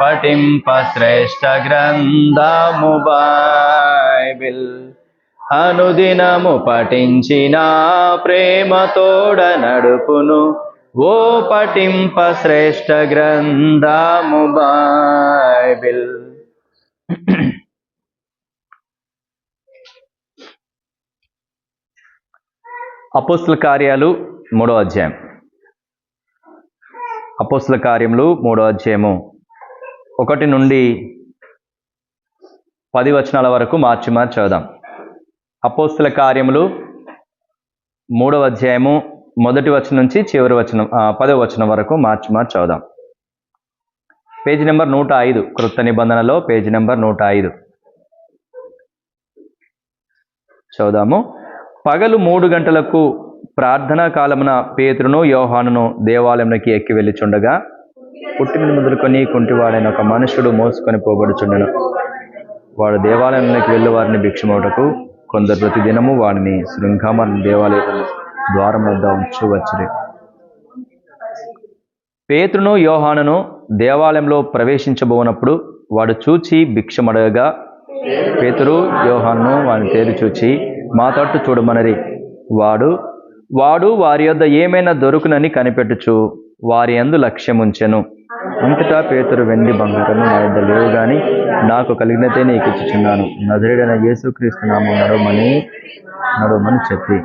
పటింప శ్రేష్ట గ్రంథము బైబిల్ అనుదినము పఠించిన ప్రేమతోడ నడుపును ఓ పఠింప శ్రేష్ట గ్రంథము బైబిల్ అపోస్తుల కార్యాలు మూడో అధ్యాయం. అపోస్తుల కార్యములు మూడో అధ్యాయము. ఒకటి నుండి పది వచనాల వరకు మార్చి మార్చి చదుదాం అపోస్తుల కార్యములు మూడవ అధ్యాయము మొదటి వచనం నుంచి చివరి వచనం పదవ వచనం వరకు మార్చి మార్చి చదుదాం పేజీ నెంబర్ నూట ఐదు కృత నిబంధనలో పేజీ నెంబర్ నూట ఐదు. చదుదాము పగలు మూడు గంటలకు ప్రార్థనా కాలమున పేతురును యోహానును దేవాలయంలోకి ఎక్కి వెళ్ళిచుండగా పుట్టిన మొదలుకొని కుంటివాడైన ఒక మనుషుడు మోసుకొని పోబడుచుండెను. వాడు దేవాలయంలోకి వెళ్ళి వారిని భిక్షమవుటకు కొందరు ప్రతిదినము వాడిని శృంగామర దేవాలయం ద్వారం వద్ద ఉంచు వచ్చిరి. పేతురును యోహానును దేవాలయంలో ప్రవేశించబోనప్పుడు వాడు చూచి భిక్షమడగా పేతురు యోహాను వాని పేరు చూచి మా తట్టు చూడమనరి. వాడు వాడు వారి యొద్ద ఏమైనా దొరుకునని కనిపెట్టుచు వారి అందు లక్ష్యముంచెను. అంతటా పేతురు వెండి బంగారము నా యొద్ద లేవు గాని నాకు కలిగినతే నీకు ఇచ్చుచున్నాను. నజరుడైన యేసుక్రీస్తు నామం నడవమని నడవమని చెప్పి.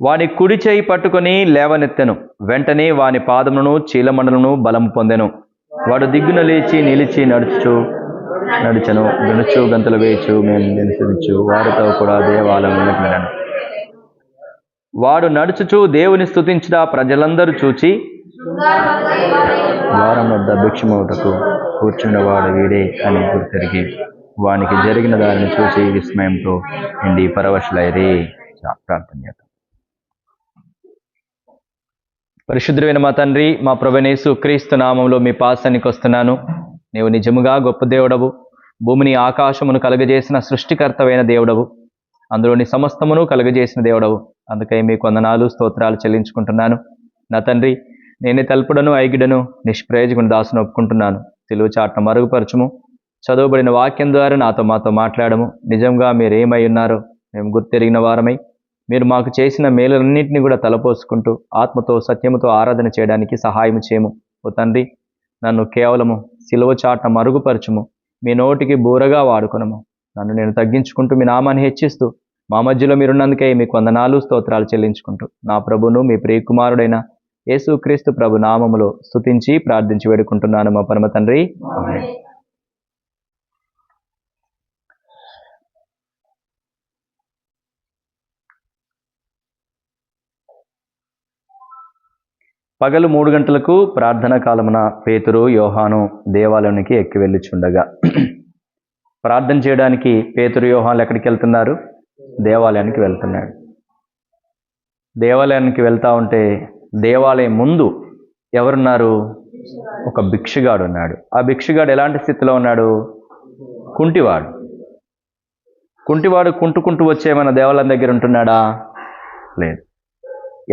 వాని కుడి చేయి పట్టుకొని లేవనెత్తెను. వెంటనే వాని పాదములను చీలమండలను బలం పొందెను. వాడు దిగ్గున లేచి నిలిచి నడుచు నడిచెను. గణుచు గంతులు వేయచు మేము నిలుచు వారితో కూడా దేవాలయంలోకి వెళ్ళాను వాడు నడుచుచు దేవుని స్థుతించుట ప్రజలందరూ చూచి ద్వారం వద్ద భిక్షమవుటకు కూర్చున్నవాడు వీడే అని గుర్తెరిగి వానికి జరిగిన దానిని చూసి విస్మయంతో నిండి పరవశులైరి. ప్రార్థన చేద్దాం. పరిశుద్ధమైన మా తండ్రి మా ప్రభనేసు క్రీస్తు నామంలో మీ పాసానికి వస్తున్నాను. నీవు నిజముగా గొప్ప దేవుడవు. భూమిని ఆకాశమును కలుగజేసిన సృష్టికర్తవైన దేవుడవు. అందులోని సమస్తమును కలుగజేసిన దేవుడవు. అందుకై మీ కొందనాలు స్తోత్రాలు చెల్లించుకుంటున్నాను. నా తండ్రి నేనే తలుపుడను ఐగిడను నిష్ప్రయోజకుని దాసును ఒప్పుకుంటున్నాను. తెలుగు చాట్ను మరుగుపరచుము. చదువుబడిన వాక్యం ద్వారా నాతో మాతో మాట్లాడము. నిజంగా మీరు ఏమై ఉన్నారో మేము గుర్తెరిగిన వారమై మీరు మాకు చేసిన మేలులన్నింటినీ కూడా తలపోసుకుంటూ ఆత్మతో సత్యముతో ఆరాధన చేయడానికి సహాయం చేయము. ఓ తండ్రి నన్ను కేవలము సిలువ చాట మరుగుపరచుము. మీ నోటికి బూరగా వాడుకునము. నన్ను నేను తగ్గించుకుంటూ మీ నామాన్ని హెచ్చిస్తూ మా మధ్యలో మీరున్నందుకే మీకు వందనాలు స్తోత్రాలు చెల్లించుకుంటూ. నా ప్రభును మీ ప్రియకుమారుడైన యేసుక్రీస్తు ప్రభు నామములో స్తుతించి ప్రార్థించి వేడుకుంటున్నాను మా పరమ తండ్రి. పగలు మూడు గంటలకు ప్రార్థన కాలమున పేతురు యోహాను దేవాలయానికి ఎక్కి వెళ్ళిచుండగా ప్రార్థన చేయడానికి పేతురు యోహాన్లు ఎక్కడికి వెళ్తున్నారు? దేవాలయానికి వెళ్తున్నాడు. దేవాలయానికి వెళ్తా ఉంటే దేవాలయం ముందు ఎవరున్నారు? ఒక భిక్షగాడు ఉన్నాడు. ఆ భిక్షగాడు ఎలాంటి స్థితిలో ఉన్నాడు? కుంటివాడు. కుంటివాడు కుంటుకుంటూ వచ్చే మన దేవాలయం దగ్గర ఉంటున్నాడా? లేదు.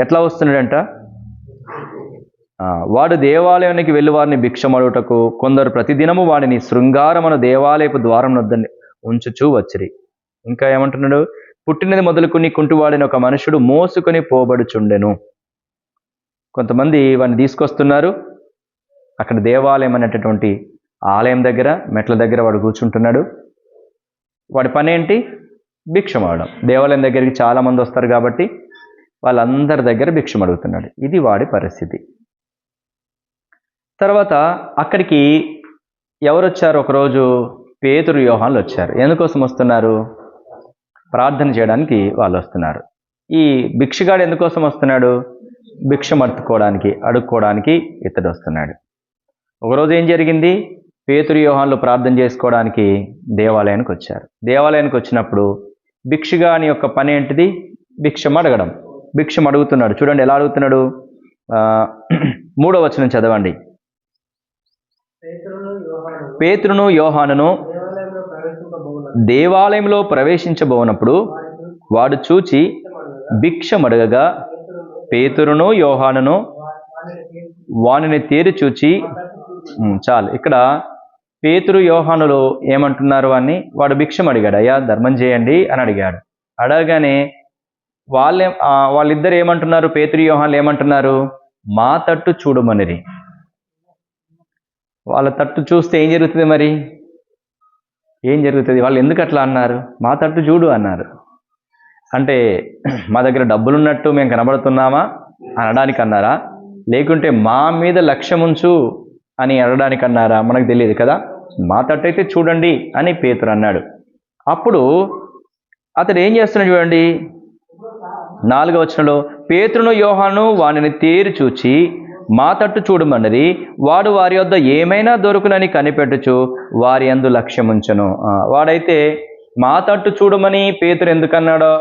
ఎట్లా వస్తున్నాడంట? వాడు దేవాలయానికి వెళ్ళి వారిని భిక్షమడుటకు కొందరు ప్రతిదినము వాడిని శృంగారమున దేవాలయపు ద్వారం వద్ద ఉంచుచూ వచ్చిరి. ఇంకా ఏమంటున్నాడు? పుట్టినది మొదలుకుని కుంటివాడిని ఒక మనుషుడు మోసుకొని పోబడుచుండెను. కొంతమంది వాడిని తీసుకొస్తున్నారు. అక్కడ దేవాలయం అనేటటువంటి ఆలయం దగ్గర మెట్ల దగ్గర వాడు కూర్చుంటున్నాడు. వాడి పని ఏంటి? భిక్షం అడగడం దేవాలయం దగ్గరికి చాలామంది వస్తారు కాబట్టి వాళ్ళందరి దగ్గర భిక్షం అడుగుతున్నాడు. ఇది వాడి పరిస్థితి. తర్వాత అక్కడికి ఎవరు వచ్చారు ఒకరోజు పేతురు వ్యూహాలు వచ్చారు. ఎందుకోసం వస్తున్నారు? ప్రార్థన చేయడానికి వాళ్ళు వస్తున్నారు. ఈ భిక్షగాడు ఎందుకోసం వస్తున్నాడు? భిక్షం అడుక్కోవడానికి అడుక్కోవడానికి ఇతడు వస్తున్నాడు. ఒకరోజు ఏం జరిగింది? పేతురు యోహాన్లు ప్రార్థన చేసుకోవడానికి దేవాలయానికి వచ్చారు. దేవాలయానికి వచ్చినప్పుడు భిక్షగాని యొక్క పని ఏంటిది? భిక్షం అడగడం. భిక్షం అడుగుతున్నాడు. చూడండి ఎలా అడుగుతున్నాడు? మూడో వచనం చదవండి. పేతురును యోహాను పేతురును యోహానును దేవాలయంలో ప్రవేశించబోనప్పుడు వాడు చూచి భిక్షమడగగా పేతురును యోహానును వానిని తేరి చూచి చాలు. ఇక్కడ పేతురు యోహానులు ఏమంటున్నారు అని వాడు భిక్షం అడిగాడు. అయ్యా ధర్మం చేయండి అని అడిగాడు. అడగగానే వాళ్ళే వాళ్ళిద్దరు ఏమంటున్నారు? పేతురు యోహాన్లు ఏమంటున్నారు? మా తట్టు చూడమనిరి. వాళ్ళ తట్టు చూస్తే ఏం జరుగుతుంది మరి? ఏం జరుగుతుంది? వాళ్ళు ఎందుకు అట్లా అన్నారు? మా తట్టు చూడు అన్నారు. అంటే మా దగ్గర డబ్బులున్నట్టు మేము కనబడుతున్నామా అనడానికి అన్నారా? లేకుంటే మా మీద లక్ష్యం ఉంచు అని అనడానికి అన్నారా? మనకు తెలియదు కదా? మా తట్టు అయితే చూడండి అని పేతురు అన్నాడు. అప్పుడు అతడు ఏం చేస్తున్నాడు చూడండి? నాలుగవ వచనంలో పేతురును యోహాను వానిని తేరి చూచి మా తట్టు చూడమన్నది వాడు వారి వద్ద ఏమైనా దొరుకునని కనిపెట్టుచు వారి అందు లక్ష్యముంచను. ఉంచను వాడైతే మా తట్టు చూడమని పేతురు ఎందుకన్నాడో?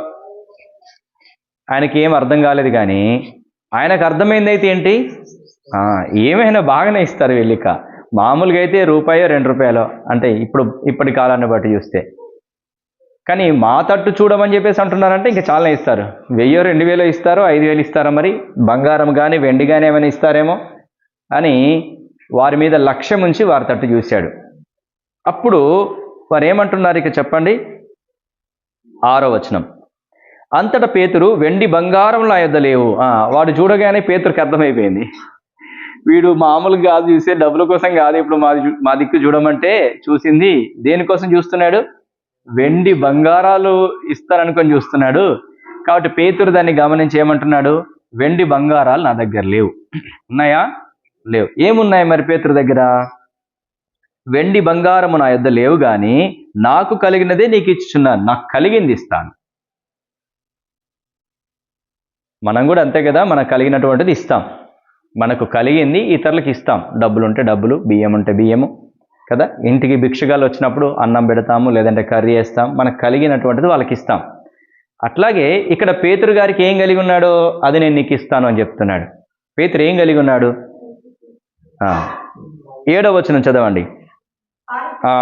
ఆయనకి ఏం అర్థం కాలేదు కానీ ఆయనకు అర్థమైంది అయితే ఏంటి ఏమైనా బాగానే ఇస్తారు వెళ్ళిక మామూలుగా అయితే రూపాయో రెండు రూపాయలు. అంటే ఇప్పుడు ఇప్పటి కాలాన్ని బట్టి చూస్తే. కానీ మా తట్టు చూడమని చెప్పేసి అంటున్నారంటే ఇంకా చాలా ఇస్తారు. వెయ్యో రెండు వేలు ఇస్తారో ఐదు వేలు ఇస్తారా మరి? బంగారం కానీ వెండి కానీ ఏమైనా ఇస్తారేమో? అని వారి మీద లక్ష్యం ఉంచి వారి తట్టు చూశాడు. అప్పుడు వారు ఏమంటున్నారు ఇక చెప్పండి? ఆరో వచనం. అంతటా పేతురు వెండి బంగారంలో నా యొద్ద లేవు వాడు చూడగానే పేతురికి అర్థమైపోయింది. వీడు మామూలుగా కాదు చూసే డబ్బుల కోసం కాదు ఇప్పుడు మా మా దిక్కు చూడమంటే చూసింది దేనికోసం చూస్తున్నాడు? వెండి బంగారాలు ఇస్తారనుకొని చూస్తున్నాడు. కాబట్టి పేతురు దాన్ని గమనించి ఏమంటున్నాడు? వెండి బంగారాలు నా దగ్గర లేవు. ఉన్నాయా? లేవు. ఏమున్నాయి మరి పేతురు దగ్గర? వెండి బంగారము నా యొద్ద లేవు గాని నాకు కలిగినదే నీకు ఇచ్చుచున్నాను. నాకు కలిగింది ఇస్తాను. మనం కూడా అంతే కదా మనకు కలిగినటువంటిది ఇస్తాం. మనకు కలిగింది ఇతరులకు ఇస్తాం. డబ్బులు ఉంటే డబ్బులు బియ్యం ఉంటే బియ్యము కదా? ఇంటికి భిక్షగాలు వచ్చినప్పుడు అన్నం పెడతాము లేదంటే కర్రీ వేస్తాం. మనకు కలిగినటువంటిది వాళ్ళకి ఇస్తాం. అట్లాగే ఇక్కడ పేతురు గారికి ఏం కలిగి ఉన్నాడో? అది నేను నీకు ఇస్తాను అని చెప్తున్నాడు. పేతురు ఏం కలిగి ఉన్నాడు? ఏడో వచనం చదవండి.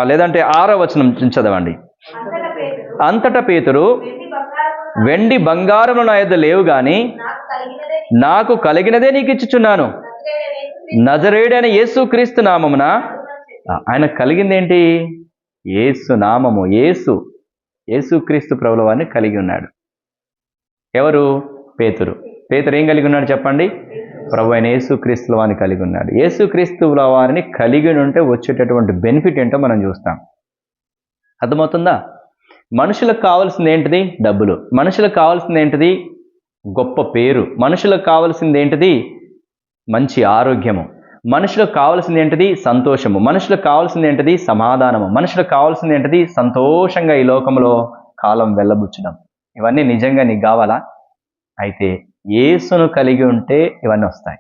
లేదంటే ఆరో వచనం చదవండి. అంతటా పేతురు వెండి బంగారములు నా యొద్ద లేవు గాని నాకు కలిగినదే నీకు ఇచ్చుచున్నాను. నజరేడైన యేసు క్రీస్తు నామమున. ఆయన కలిగింది ఏంటి ఏసు నామము ఏసు యేసు క్రీస్తు కలిగి ఉన్నాడు. ఎవరు? పేతురు. పేతురు ఏం కలిగి ఉన్నాడు చెప్పండి? ప్రభు అయిన యేసు వారిని కలిగి ఉన్నాడు. యేసు క్రీస్తుల వారిని కలిగి ఉంటే వచ్చేటటువంటి బెనిఫిట్ ఏంటో మనం చూస్తాం. అర్థమవుతుందా? మనుషులకు కావాల్సింది ఏంటిది? డబ్బులు. మనుషులకు కావాల్సింది ఏంటిది? గొప్ప పేరు. మనుషులకు కావాల్సింది ఏంటిది? మంచి ఆరోగ్యము. మనుషులకు కావాల్సింది ఏంటిది? సంతోషము. మనుషులకు కావాల్సింది ఏంటిది? సమాధానము. మనుషులకు కావాల్సింది ఏంటిది? సంతోషంగా ఈ లోకంలో కాలం వెళ్ళబుచ్చడం. ఇవన్నీ నిజంగా నీకు కావాలా? అయితే ఏసును కలిగి ఉంటే ఇవన్నీ వస్తాయి.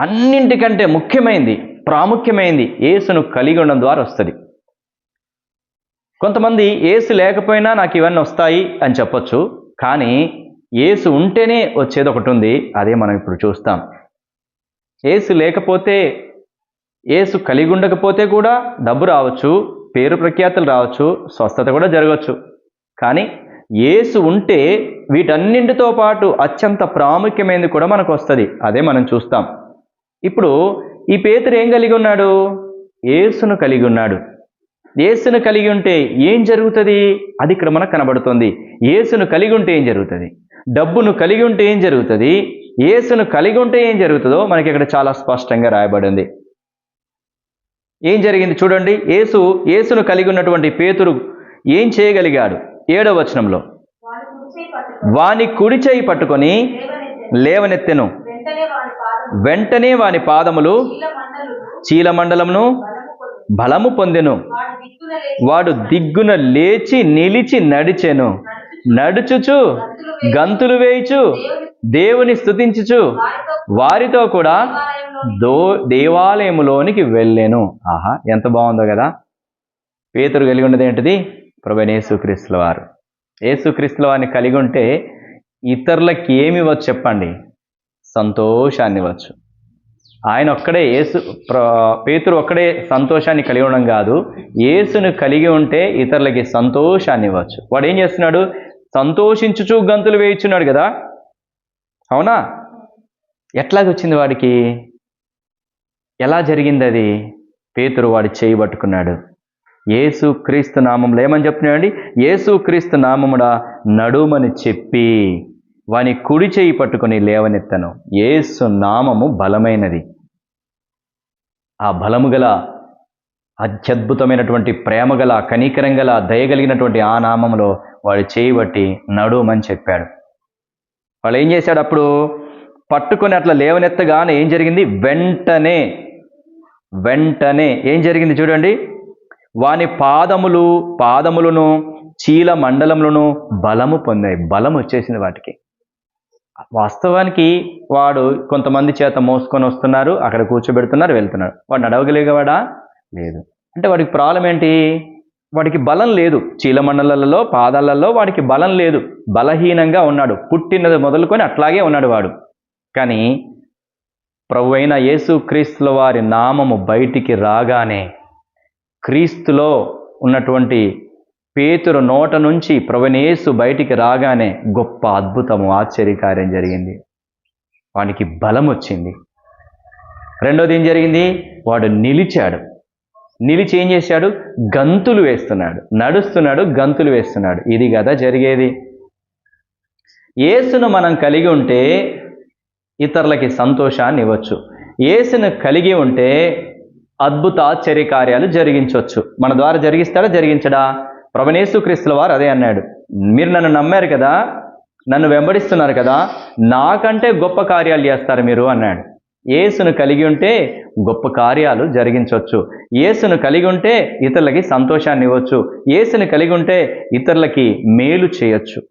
అన్నింటికంటే ముఖ్యమైనది ప్రాముఖ్యమైనది ఏసును కలిగి ఉండడం ద్వారా వస్తుంది. కొంతమంది ఏసు లేకపోయినా నాకు ఇవన్నీ వస్తాయి అని చెప్పొచ్చు కానీ ఏసు ఉంటేనే వచ్చేది ఒకటి ఉంది అదే మనం ఇప్పుడు చూస్తాం. ఏసు లేకపోతే ఏసు కలిగి ఉండకపోతే కూడా డబ్బు రావచ్చు పేరు ప్రఖ్యాతులు రావచ్చు స్వస్థత కూడా జరగవచ్చు. కానీ ఏసు ఉంటే వీటన్నింటితో పాటు అత్యంత ప్రాముఖ్యమైనది కూడా మనకు వస్తుంది అదే మనం చూస్తాం. ఇప్పుడు ఈ పేతురు ఏం కలిగి ఉన్నాడు? ఏసును కలిగి ఉన్నాడు. యేసును కలిగి ఉంటే ఏం జరుగుతుంది? అది ఇక్కడ మనకు కనబడుతుంది. యేసును కలిగి ఉంటే ఏం జరుగుతుంది? డబ్బును కలిగి ఉంటే ఏం జరుగుతుంది? యేసును కలిగి ఉంటే ఏం జరుగుతుందో మనకి ఇక్కడ చాలా స్పష్టంగా రాయబడింది. ఏం జరిగింది చూడండి. యేసు యేసును కలిగి ఉన్నటువంటి పేతురు ఏం చేయగలిగాడు? ఏడవ వచనంలో. వాని కుడిచేయి పట్టుకొని వాని కుడి చేయి పట్టుకొని లేవనెత్తెను. వెంటనే వాని పాదములు చీలమండలమును బలము పొందెను. వాడు దిగ్గున లేచి నిలిచి నడిచెను. నడుచుచు గంతులు వేయుచు దేవుని స్థుతించుచు వారితో కూడా దో దేవాలయములోనికి వెళ్ళాను. ఆహా ఎంత బాగుందో కదా. పేతురు కలిగి ఉన్నది ఏంటిది? ప్రభుని యేసుక్రీస్తుల వారు. యేసుక్రీస్తుల వారిని కలిగి ఉంటే ఇతరులకి ఏమి ఇవ్వచ్చు చెప్పండి. సంతోషాన్ని ఇవ్వచ్చు. ఆయన ఒక్కడే యేసు ప్ర- పేతురు ఒక్కడే సంతోషాన్ని కలిగి ఉండడం కాదు. యేసును కలిగి ఉంటే ఇతరులకి సంతోషాన్ని ఇవ్వచ్చు. వాడు ఏం చేస్తున్నాడు? సంతోషించుచు గంతులు వేయించున్నాడు కదా. అవునా? ఎట్లాగొచ్చింది వాడికి? ఎలా జరిగింది అది పేతురు వాడు చేయి పట్టుకున్నాడు. ఏసు క్రీస్తు నామంలో ఏమని చెప్తున్నాడండి? ఏసు క్రీస్తు నామముడా నడుమని చెప్పి వాని కుడి చేయి పట్టుకుని లేవనెత్తను. ఏసు నామము బలమైనది. ఆ బలము గల అత్యద్భుతమైనటువంటి ప్రేమ గల కనికరం గల దయగలిగినటువంటి ఆ నామంలో వాడు చేయబట్టి నడుమని చెప్పాడు. వాళ్ళు ఏం చేశాడు అప్పుడు? పట్టుకొని అట్లా లేవనెత్తగానే ఏం జరిగింది? వెంటనే వెంటనే ఏం జరిగింది చూడండి. వాని పాదములు పాదములను చీల మండలములను బలము పొందాయి. బలం వచ్చేసింది వాటికి. వాస్తవానికి వాడు కొంతమంది చేత మోసుకొని వస్తున్నారు అక్కడ కూర్చోబెడుతున్నారు వెళ్తున్నారు. వాడు నడవగలిగేవాడా లేదు. అంటే వాడికి ప్రాబ్లం ఏంటి? వాడికి బలం లేదు. చీలమండలలో పాదాలలో వాడికి బలం లేదు. బలహీనంగా ఉన్నాడు. పుట్టినది మొదలుకొని అట్లాగే ఉన్నాడు వాడు. కానీ ప్రభు అయిన యేసు క్రీస్తుల వారి నామము బయటికి రాగానే క్రీస్తులో ఉన్నటువంటి పేతురు నోట నుంచి ప్రవణేసు బయటికి రాగానే గొప్ప అద్భుతము ఆశ్చర్యకార్యం జరిగింది. వానికి బలం వచ్చింది. రెండోది ఏం జరిగింది? వాడు నిలిచాడు. నిలిచి ఏం చేశాడు? గంతులు వేస్తున్నాడు. నడుస్తున్నాడు గంతులు వేస్తున్నాడు. ఇది కదా జరిగేది. ఏసును మనం కలిగి ఉంటే ఇతరులకి సంతోషాన్ని ఇవ్వచ్చు. ఏసును కలిగి ఉంటే అద్భుత ఆశ్చర్య కార్యాలు జరిగించవచ్చు మన ద్వారా జరిగిస్తాడా? జరిగించడా? ప్రభనేసు క్రీస్తుల వారు అదే అన్నాడు. మీరు నన్ను నమ్మారు కదా నన్ను వెంబడిస్తున్నారు కదా నాకంటే గొప్ప కార్యాలు చేస్తారు మీరు అన్నాడు. యేసును కలిగి ఉంటే గొప్ప కార్యాలు జరిగించవచ్చు యేసును కలిగి ఉంటే ఇతరులకి సంతోషాన్ని ఇవ్వచ్చు. యేసును కలిగి ఉంటే ఇతరులకి మేలు చేయొచ్చు.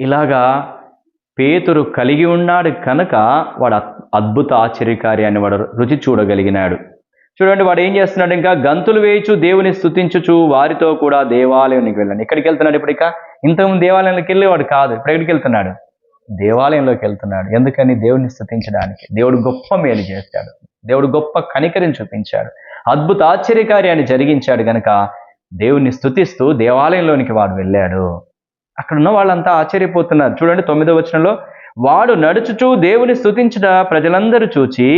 ఇలాగా పేతురు కలిగి ఉన్నాడు కనుక వాడు అద్భుత ఆశ్చర్యకార్యాన్ని వాడు రుచి చూడగలిగినాడు. చూడండి వాడు ఏం చేస్తున్నాడు ఇంకా? గంతులు వేయచు దేవుని స్థుతించుచు వారితో కూడా దేవాలయానికి వెళ్ళండి ఎక్కడికి వెళ్తున్నాడు ఇప్పుడు ఇక? ఇంతకుముందు దేవాలయంలోకి వెళ్ళేవాడు కాదు. ఇప్పుడు ఎక్కడికి వెళ్తున్నాడు? దేవాలయంలోకి వెళ్తున్నాడు. ఎందుకని? దేవుని స్థుతించడానికి దేవుడు గొప్ప మేలు చేశాడు దేవుడు గొప్ప కనికరిని చూపించాడు. అద్భుత ఆశ్చర్యకార్యాన్ని జరిగించాడు గనక దేవుణ్ణి స్థుతిస్తూ దేవాలయంలోనికి వాడు వెళ్ళాడు. అక్కడ ఉన్న వాళ్ళంతా ఆశ్చర్యపోతున్నారు. చూడండి తొమ్మిదో వచనంలో వాడు నడుచుచూ దేవుని స్తుతించుట ప్రజలందరూ చూచి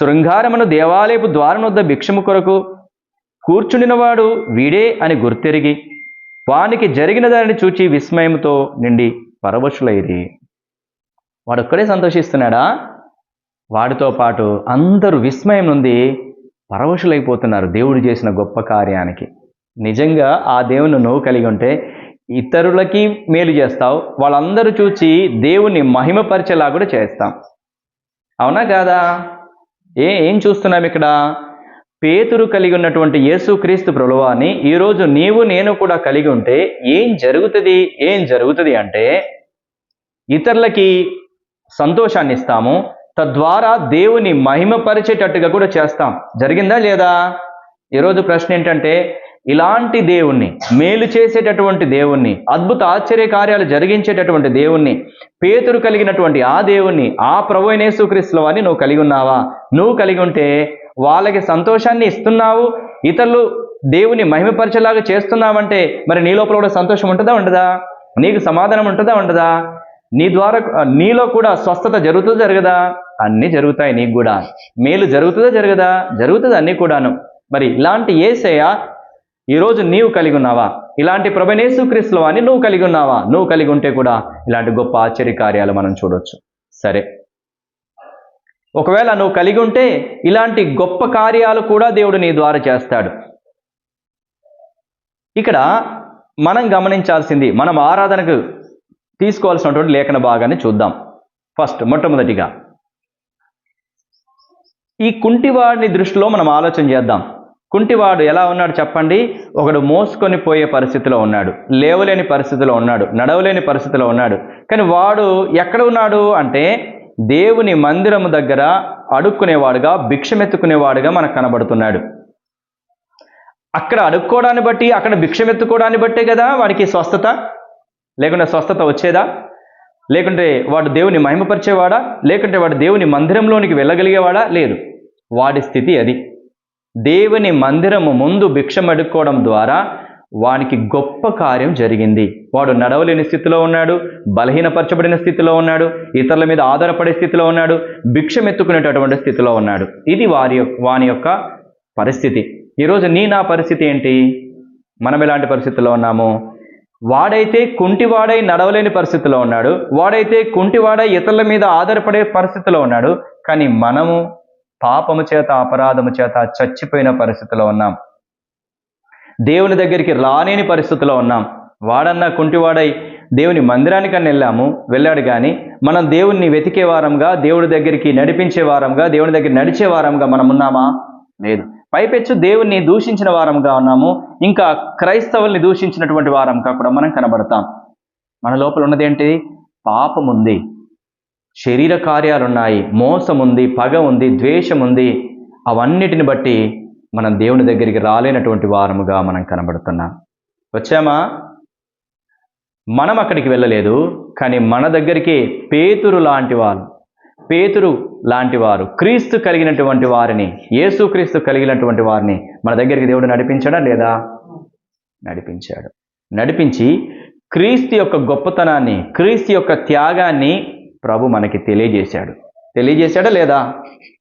శృంగారమును దేవాలయపు ద్వారం వద్ద భిక్షము కొరకు కూర్చుండినవాడు వీడే అని గుర్తెరిగి వానికి జరిగిన దానిని చూచి విస్మయంతో నిండి పరవశులైరి. వాడొక్కడే సంతోషిస్తున్నాడా? వాడితో పాటు అందరూ విస్మయం నుండి పరవశులైపోతున్నారు దేవుడు చేసిన గొప్ప కార్యానికి. నిజంగా ఆ దేవుని నువ్వు కలిగి ఉంటే ఇతరులకి మేలు చేస్తావు వాళ్ళందరూ చూచి దేవుణ్ణి మహిమపరిచేలా కూడా చేస్తాం. అవునా కాదా? ఏ ఏం చూస్తున్నాం ఇక్కడ? పేతురు కలిగి ఉన్నటువంటి యేసుక్రీస్తు ప్రభువాన్ని ఈరోజు నీవు నేను కూడా కలిగి ఉంటే ఏం జరుగుతుంది? ఏం జరుగుతుంది అంటే ఇతరులకి సంతోషాన్ని ఇస్తాము తద్వారా దేవుని మహిమపరిచేటట్టుగా కూడా చేస్తాం. జరిగిందా లేదా? ఈరోజు ప్రశ్న ఏంటంటే ఇలాంటి దేవుణ్ణి మేలు చేసేటటువంటి దేవుణ్ణి అద్భుత ఆశ్చర్య కార్యాలు జరిగించేటటువంటి దేవుణ్ణి పేతురు కలిగినటువంటి ఆ దేవుణ్ణి ఆ ప్రభు అయిన అని నువ్వు కలిగి ఉన్నావా? నువ్వు కలిగి ఉంటే వాళ్ళకి సంతోషాన్ని ఇస్తున్నావు ఇతరులు దేవుని మహిమపరిచేలాగా చేస్తున్నావంటే మరి నీ లోపల కూడా సంతోషం ఉంటుందా ఉండదా? నీకు సమాధానం ఉంటుందా ఉండదా? నీ ద్వారా నీలో కూడా స్వస్థత జరుగుతుందా జరగదా? అన్నీ జరుగుతాయి నీకు కూడా. మేలు జరుగుతుందా జరగదా? జరుగుతుంది అన్నీ కూడాను. మరి ఇలాంటి ఏసయ ఈరోజు నీవు కలిగి ఉన్నావా? ఇలాంటి ప్రభనేసు క్రీస్తుల అని నువ్వు కలిగి ఉన్నావా? నువ్వు కలిగి ఉంటే కూడా ఇలాంటి గొప్ప ఆశ్చర్య కార్యాలు మనం చూడొచ్చు. సరే. ఒకవేళ నువ్వు కలిగి ఉంటే ఇలాంటి గొప్ప కార్యాలు కూడా దేవుడు నీ ద్వారా చేస్తాడు. ఇక్కడ మనం గమనించాల్సింది మనం ఆరాధనకు తీసుకోవాల్సినటువంటి లేఖన భాగాన్ని చూద్దాం. ఫస్ట్ మొట్టమొదటిగా. ఈ కుంటివాడిని దృష్టిలో మనం ఆలోచన చేద్దాం. కుంటివాడు ఎలా ఉన్నాడు చెప్పండి? ఒకడు మోసుకొని పోయే పరిస్థితిలో ఉన్నాడు. లేవలేని పరిస్థితిలో ఉన్నాడు. నడవలేని పరిస్థితిలో ఉన్నాడు. కానీ వాడు ఎక్కడ ఉన్నాడు అంటే దేవుని మందిరము దగ్గర అడుక్కునేవాడుగా భిక్షమెత్తుకునేవాడుగా మనకు కనబడుతున్నాడు. అక్కడ అడుక్కోవడాన్ని బట్టి అక్కడ భిక్షమెత్తుకోవడాన్ని బట్టే కదా వాడికి స్వస్థత? లేకుంటే స్వస్థత వచ్చేదా? లేకుంటే వాడు దేవుని మహిమపరిచేవాడా? లేకుంటే వాడు దేవుని మందిరంలోనికి వెళ్ళగలిగేవాడా? లేదు. వాడి స్థితి అది. దేవుని మందిరము ముందు భిక్షమడుక్కోవడం ద్వారా వానికి గొప్ప కార్యం జరిగింది. వాడు నడవలేని స్థితిలో ఉన్నాడు బలహీనపరచబడిన స్థితిలో ఉన్నాడు ఇతరుల మీద ఆధారపడే స్థితిలో ఉన్నాడు భిక్షమెత్తుకునేటటువంటి స్థితిలో ఉన్నాడు. ఇది వారి యొక్క వాని యొక్క పరిస్థితి. ఈరోజు నీ నా పరిస్థితి ఏంటి? మనం ఎలాంటి పరిస్థితిలో ఉన్నాము? వాడైతే కుంటివాడై నడవలేని పరిస్థితిలో ఉన్నాడు వాడైతే కుంటివాడై ఇతరుల మీద ఆధారపడే పరిస్థితిలో ఉన్నాడు కానీ మనము పాపము చేత అపరాధము చేత చచ్చిపోయిన పరిస్థితిలో ఉన్నాం. దేవుని దగ్గరికి రానేని పరిస్థితిలో ఉన్నాం. వాడన్నా కుంటివాడై దేవుని మందిరానికన్నా వెళ్ళాము వెళ్ళాడు కానీ మనం దేవుణ్ణి వెతికే వారంగా దేవుడి దగ్గరికి నడిపించే వారంగా దేవుని దగ్గర నడిచే వారంగా మనం ఉన్నామా? లేదు. పైపెచ్చు దేవుణ్ణి దూషించిన వారంగా ఉన్నాము ఇంకా క్రైస్తవుల్ని దూషించినటువంటి వారంగా కూడా మనం కనబడతాం. మన లోపల ఉన్నదేంటి? పాపం ఉంది శరీర కార్యాలు ఉన్నాయి మోసం ఉంది పగ ఉంది ద్వేషం ఉంది అవన్నిటిని బట్టి మనం దేవుని దగ్గరికి రాలేనటువంటి వారముగా మనం కనబడుతున్నాం. వచ్చామా? మనం అక్కడికి వెళ్ళలేదు కానీ మన దగ్గరికి పేతురు లాంటి వారు పేతురు లాంటి వారు క్రీస్తు కలిగినటువంటి వారిని యేసుక్రీస్తు కలిగినటువంటి వారిని మన దగ్గరికి దేవుడు నడిపించాడా లేదా? నడిపించాడు. నడిపించి క్రీస్తు యొక్క గొప్పతనాన్ని క్రీస్తు యొక్క త్యాగాన్ని ప్రభు మనకి తెలియజేశాడు. తెలియజేశాడా లేదా?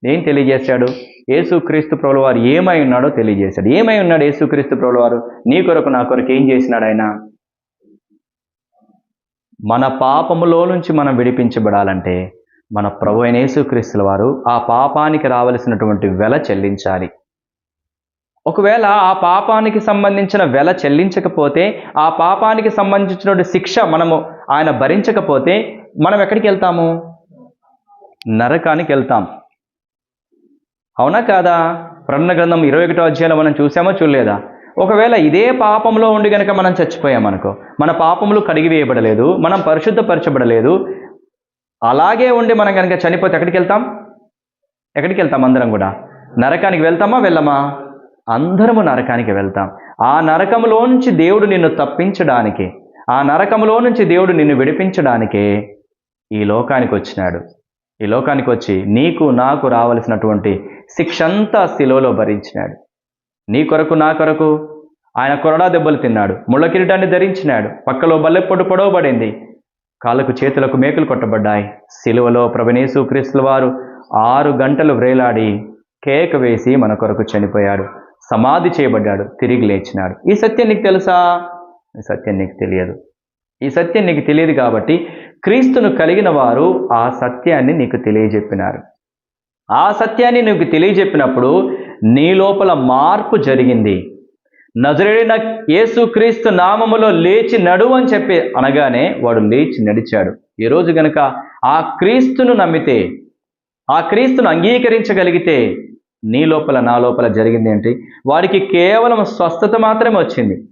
ఏం తెలియజేశాడు? యేసుక్రీస్తు ప్రభులవారు ఏమై ఉన్నాడో తెలియజేశాడు. ఏమై ఉన్నాడు యేసుక్రీస్తు ప్రభుల వారు నీ కొరకు నా కొరకు ఏం చేసినాడు ఆయన? మన పాపములో నుంచి మనం విడిపించబడాలంటే మన ప్రభు అయిన యేసుక్రీస్తుల వారు ఆ పాపానికి రావలసినటువంటి వెల చెల్లించాలి. ఒకవేళ ఆ పాపానికి సంబంధించిన వెల చెల్లించకపోతే ఆ పాపానికి సంబంధించినటువంటి శిక్ష మనము ఆయన భరించకపోతే మనం ఎక్కడికి వెళ్తాము? నరకానికి వెళ్తాం. అవునా కాదా? ప్రణ గ్రంథం ఇరవై ఒకటో అధ్యాయంలో మనం చూసామో చూడలేదా? ఒకవేళ ఇదే పాపంలో ఉండి గనక మనం చచ్చిపోయామనుకో మన పాపములు కడిగివేయబడలేదు మనం పరిశుద్ధపరచబడలేదు అలాగే ఉండి మనం కనుక చనిపోతే ఎక్కడికి వెళ్తాం? ఎక్కడికి వెళ్తాం అందరం కూడా? నరకానికి వెళ్తామా వెళ్ళమా? అందరము నరకానికి వెళ్తాం. ఆ నరకములో నుంచి దేవుడు నిన్ను తప్పించడానికి ఆ నరకములో నుంచి దేవుడు నిన్ను విడిపించడానికే ఈ లోకానికి వచ్చినాడు. ఈ లోకానికి వచ్చి నీకు నాకు రావలసినటువంటి శిక్షంతా శిలువలో శిలోలో భరించినాడు. నీ కొరకు నా కొరకు ఆయన కొరడా దెబ్బలు తిన్నాడు. ముళ్ళ కిరీటాన్ని ధరించినాడు. పక్కలో బల్లెప్పొడు పొడవబడింది. కాళ్ళకు చేతులకు మేకులు కొట్టబడ్డాయి. సిలువలో ప్రభనేసు క్రీస్తుల వారు ఆరు గంటలు వ్రేలాడి కేక వేసి మన కొరకు చనిపోయాడు. సమాధి చేయబడ్డాడు తిరిగి లేచినాడు. ఈ సత్యం నీకు తెలుసా? ఈ సత్యం నీకు తెలియదు. ఈ సత్యం నీకు తెలియదు కాబట్టి క్రీస్తును కలిగిన వారు ఆ సత్యాన్ని నీకు తెలియజెప్పినారు. ఆ సత్యాన్ని నీకు తెలియజెప్పినప్పుడు నీ లోపల మార్పు జరిగింది. నజరేడిన యేసు క్రీస్తు నామములో లేచి నడువు అని చెప్పి అనగానే వాడు లేచి నడిచాడు. ఈరోజు గనక ఆ క్రీస్తును నమ్మితే ఆ క్రీస్తును అంగీకరించగలిగితే నీ లోపల నా లోపల జరిగింది ఏంటి? వారికి కేవలం స్వస్థత మాత్రమే వచ్చింది.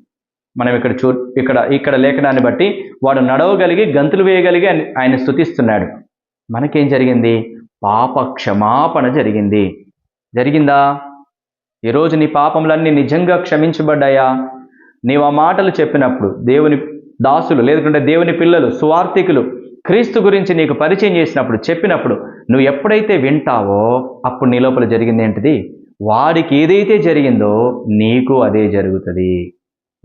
మనం ఇక్కడ చూ ఇక్కడ ఇక్కడ లేఖనాన్ని బట్టి వాడు నడవగలిగి గంతులు వేయగలిగి ఆయన స్థుతిస్తున్నాడు మనకేం జరిగింది? పాప క్షమాపణ జరిగింది. జరిగిందా? ఈరోజు నీ పాపములన్నీ నిజంగా క్షమించబడ్డాయా? నీవు ఆ మాటలు చెప్పినప్పుడు దేవుని దాసులు లేదంటే దేవుని పిల్లలు సువార్థికులు క్రీస్తు గురించి నీకు పరిచయం చేసినప్పుడు చెప్పినప్పుడు నువ్వు ఎప్పుడైతే వింటావో అప్పుడు నీ లోపల జరిగింది ఏంటిది? వాడికి ఏదైతే జరిగిందో నీకు అదే జరుగుతుంది.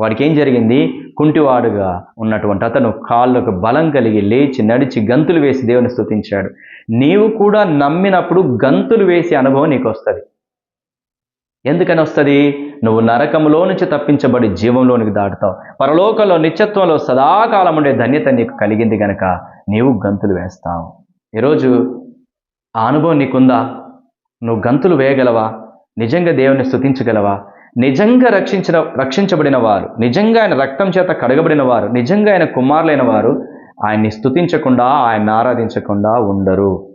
వాడికి ఏం జరిగింది? కుంటివాడుగా ఉన్నటువంటి అతను కాళ్ళకు బలం కలిగి లేచి నడిచి గంతులు వేసి దేవుని స్థుతించాడు నీవు కూడా నమ్మినప్పుడు గంతులు వేసే అనుభవం నీకు వస్తుంది. ఎందుకని వస్తుంది? నువ్వు నరకంలో నుంచి తప్పించబడి జీవంలోనికి దాటుతావు. పరలోకంలో నిత్యత్వంలో సదాకాలం ఉండే ధన్యత నీకు కలిగింది గనక నీవు గంతులు వేస్తావు. ఈరోజు ఆ అనుభవం నీకుందా? నువ్వు గంతులు వేయగలవా? నిజంగా దేవుని స్తుతించగలవా? నిజంగా రక్షించిన రక్షించబడిన వారు నిజంగా ఆయన రక్తం చేత కడగబడిన వారు నిజంగా ఆయన కుమారులైన వారు ఆయన్ని స్తుతించకుండా ఆయన్ని ఆరాధించకుండా ఉండరు.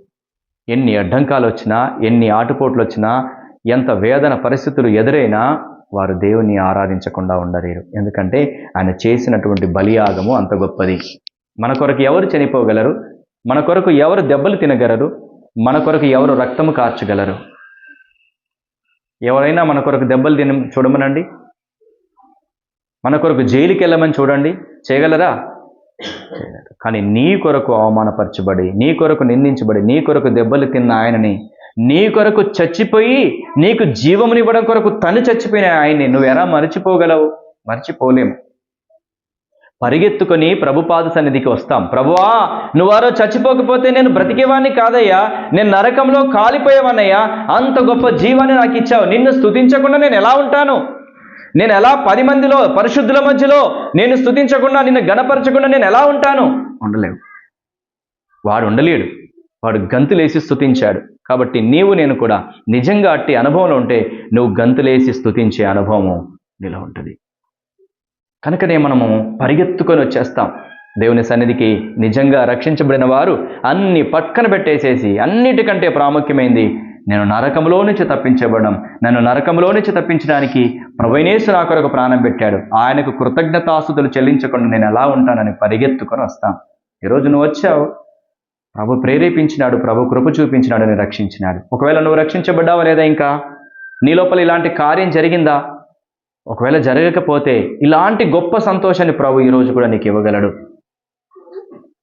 ఎన్ని అడ్డంకాలు వచ్చినా ఎన్ని ఆటుపోట్లు వచ్చినా ఎంత వేదన పరిస్థితులు ఎదురైనా వారు దేవుణ్ణి ఆరాధించకుండా ఉండలేరు. ఎందుకంటే ఆయన చేసినటువంటి బలియాగము అంత గొప్పది. మన కొరకు ఎవరు చనిపోగలరు? మన కొరకు ఎవరు దెబ్బలు తినగలరు? మన కొరకు ఎవరు రక్తము కార్చగలరు? ఎవరైనా మన కొరకు దెబ్బలు తిన చూడమనండి. మన కొరకు జైలుకి వెళ్ళమని చూడండి. చేయగలరా? కానీ నీ కొరకు అవమానపరచబడి నీ కొరకు నిందించబడి నీ కొరకు దెబ్బలు తిన్న ఆయనని నీ కొరకు చచ్చిపోయి నీకు జీవమునివ్వడం కొరకు తను చచ్చిపోయిన ఆయన్ని నువ్వు ఎలా మరచిపోగలవు? మర్చిపోలేము. పరిగెత్తుకొని ప్రభుపాద సన్నిధికి వస్తాం. ప్రభువా నువ్వారో చచ్చిపోకపోతే నేను బ్రతికేవాణ్ణి కాదయ్యా. నేను నరకంలో కాలిపోయేవాన్నయ్యా అంత గొప్ప జీవాన్ని నాకు ఇచ్చావు. నిన్ను స్థుతించకుండా నేను ఎలా ఉంటాను? నేను ఎలా పది మందిలో పరిశుద్ధుల మధ్యలో నేను స్థుతించకుండా నిన్ను గణపరచకుండా నేను ఎలా ఉంటాను? ఉండలేవు. వాడు ఉండలేడు. వాడు గంతులేసి స్థుతించాడు కాబట్టి నీవు నేను కూడా నిజంగా అట్టి అనుభవంలో ఉంటే నువ్వు గంతులేసి స్థుతించే అనుభవము నీలో ఉంటుంది. కనుకనే మనము పరిగెత్తుకొని వచ్చేస్తాం. దేవుని సన్నిధికి నిజంగా రక్షించబడిన వారు అన్ని పక్కన పెట్టేసేసి అన్నిటికంటే ప్రాముఖ్యమైంది నేను నరకంలో నుంచి తప్పించబడడం నన్ను నరకంలో నుంచి తప్పించడానికి ప్రవీణేశు నా కొరకు ప్రాణం పెట్టాడు. ఆయనకు కృతజ్ఞతాస్తుతులు చెల్లించకుండా నేను ఎలా ఉంటానని పరిగెత్తుకొని వస్తాం. ఈరోజు నువ్వు వచ్చావు ప్రభు ప్రేరేపించినాడు ప్రభు కృప చూపించినాడు అని రక్షించినాడు. ఒకవేళ నువ్వు రక్షించబడ్డావా లేదా ఇంకా? నీ లోపల ఇలాంటి కార్యం జరిగిందా? ఒకవేళ జరగకపోతే ఇలాంటి గొప్ప సంతోషాన్ని ప్రభు ఈరోజు కూడా నీకు ఇవ్వగలడు.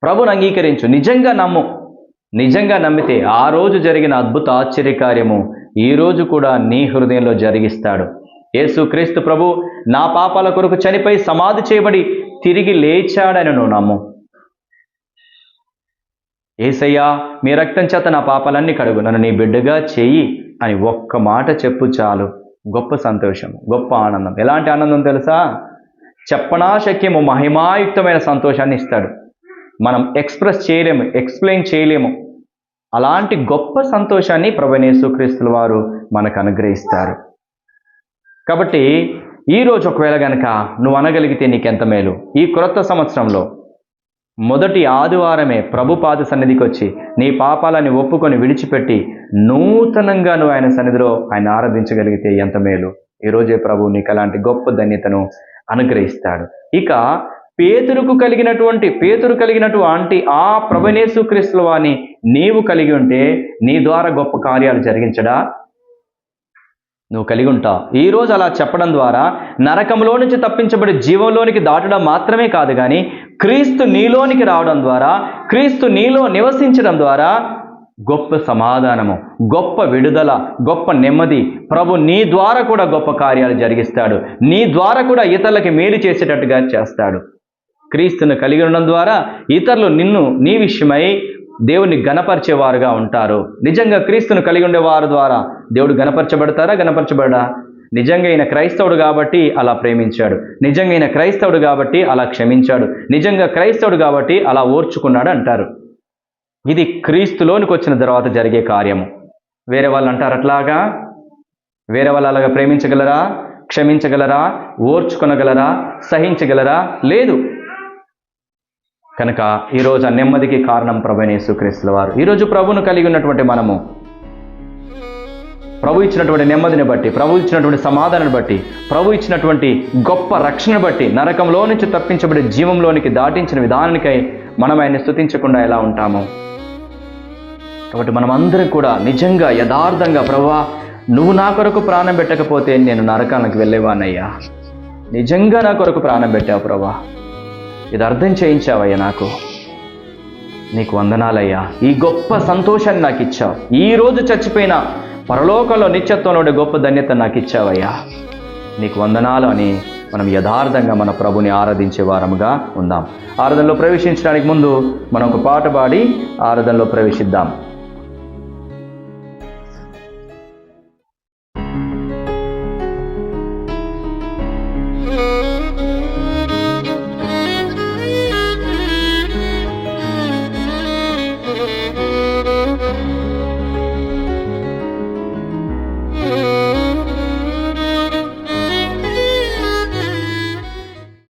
ప్రభుని అంగీకరించు. నిజంగా నమ్ము. నిజంగా నమ్మితే ఆ రోజు జరిగిన అద్భుత ఆశ్చర్యకార్యము ఈ రోజు కూడా నీ హృదయంలో జరిగిస్తాడు. యేసు క్రీస్తు ప్రభు నా పాపాల కొరకు చనిపోయి సమాధి చేయబడి తిరిగి లేచాడని నువ్వు నమ్ము. ఏసయ్యా మీ రక్తం చేత నా పాపాలన్నీ కడుగు. నన్ను నీ బిడ్డగా చెయ్యి అని ఒక్క మాట చెప్పు చాలు. గొప్ప సంతోషం గొప్ప ఆనందం. ఎలాంటి ఆనందం తెలుసా? చెప్పనా శక్యము మహిమాయుక్తమైన సంతోషాన్ని ఇస్తాడు. మనం ఎక్స్ప్రెస్ చేయలేము ఎక్స్ప్లెయిన్ చేయలేము. అలాంటి గొప్ప సంతోషాన్ని ప్రభనేసుక్రీస్తుల వారు మనకు అనుగ్రహిస్తారు. కాబట్టి ఈరోజు ఒకవేళ కనుక నువ్వు అనగలిగితే నీకెంత మేలు? ఈ క్రొత్త సంవత్సరంలో మొదటి ఆదివారమే ప్రభుపాద సన్నిధికి వచ్చి నీ పాపాలని ఒప్పుకొని విడిచిపెట్టి నూతనంగా నువ్వు ఆయన సన్నిధిలో ఆయన ఆరాధించగలిగితే ఎంత మేలు? ఈరోజే ప్రభు నీకు అలాంటి గొప్ప ధన్యతను అనుగ్రహిస్తాడు. ఇక పేతురుకు కలిగినటువంటి పేతురు కలిగినటువంటి ఆ ప్రభనేసు క్రీస్తుల వాణి నీవు కలిగి ఉంటే నీ ద్వారా గొప్ప కార్యాలు జరిగించడా? నువ్వు కలిగి ఉంటావు ఈ రోజు అలా చెప్పడం ద్వారా నరకంలో నుంచి తప్పించబడి జీవంలోనికి దాటడం మాత్రమే కాదు కానీ క్రీస్తు నీలోనికి రావడం ద్వారా క్రీస్తు నీలో నివసించడం ద్వారా గొప్ప సమాధానము గొప్ప విడుదల గొప్ప నెమ్మది. ప్రభు నీ ద్వారా కూడా గొప్ప కార్యాలు జరిగిస్తాడు. నీ ద్వారా కూడా ఇతరులకి మేలు చేసేటట్టుగా చేస్తాడు. క్రీస్తును కలిగి ఉండడం ద్వారా ఇతరులు నిన్ను నీ విషయమై దేవుని గణపరిచేవారుగా ఉంటారు. నిజంగా క్రీస్తును కలిగి ఉండేవారు ద్వారా దేవుడు గణపరచబడతారా గణపరచబడా నిజంగా ఈయన క్రైస్తవుడు కాబట్టి అలా ప్రేమించాడు. నిజంగా ఈయన క్రైస్తవుడు కాబట్టి అలా క్షమించాడు. నిజంగా క్రైస్తవుడు కాబట్టి అలా ఓర్చుకున్నాడు అంటారు. ఇది క్రీస్తులోనికి వచ్చిన తర్వాత జరిగే కార్యము. వేరే వాళ్ళు అంటారు అట్లాగా? వేరే వాళ్ళు అలాగా ప్రేమించగలరా? క్షమించగలరా? ఓర్చుకొనగలరా? సహించగలరా? లేదు. కనుక ఈరోజు ఆ నెమ్మదికి కారణం ప్రభునేసు క్రీస్తుల వారు. ఈరోజు ప్రభును కలిగి ఉన్నటువంటి మనము ప్రభు ఇచ్చినటువంటి నెమ్మదిని బట్టి ప్రభు ఇచ్చినటువంటి సమాధానాన్ని బట్టి ప్రభు ఇచ్చినటువంటి గొప్ప రక్షణ బట్టి నరకంలో నుంచి తప్పించబడి జీవంలోనికి దాటించిన విధానానికై మనం ఆయన్ని స్తుతించకుండా ఎలా ఉంటాము? కాబట్టి మనం కూడా నిజంగా యథార్థంగా ప్రభా నువ్వు నా కొరకు ప్రాణం పెట్టకపోతే నేను నరకానికి వెళ్ళేవానయ్యా నిజంగా నా కొరకు ప్రాణం పెట్టావు ప్రభా. ఇది అర్థం చేయించావయ్యా నాకు. నీకు వందనాలయ్యా. ఈ గొప్ప సంతోషాన్ని నాకు ఇచ్చావు. ఈ రోజు చచ్చిపోయిన పరలోకంలో నిత్యత్వంలో ఉండే గొప్ప ధన్యత నాకు ఇచ్చావయ్యా నీకు వందనాలు అని మనం యథార్థంగా మన ప్రభుని ఆరాధించే వారముగా ఉందాం. ఆరాధనలో ప్రవేశించడానికి ముందు మనం ఒక పాట పాడి ఆరాధనలో ప్రవేశిద్దాం.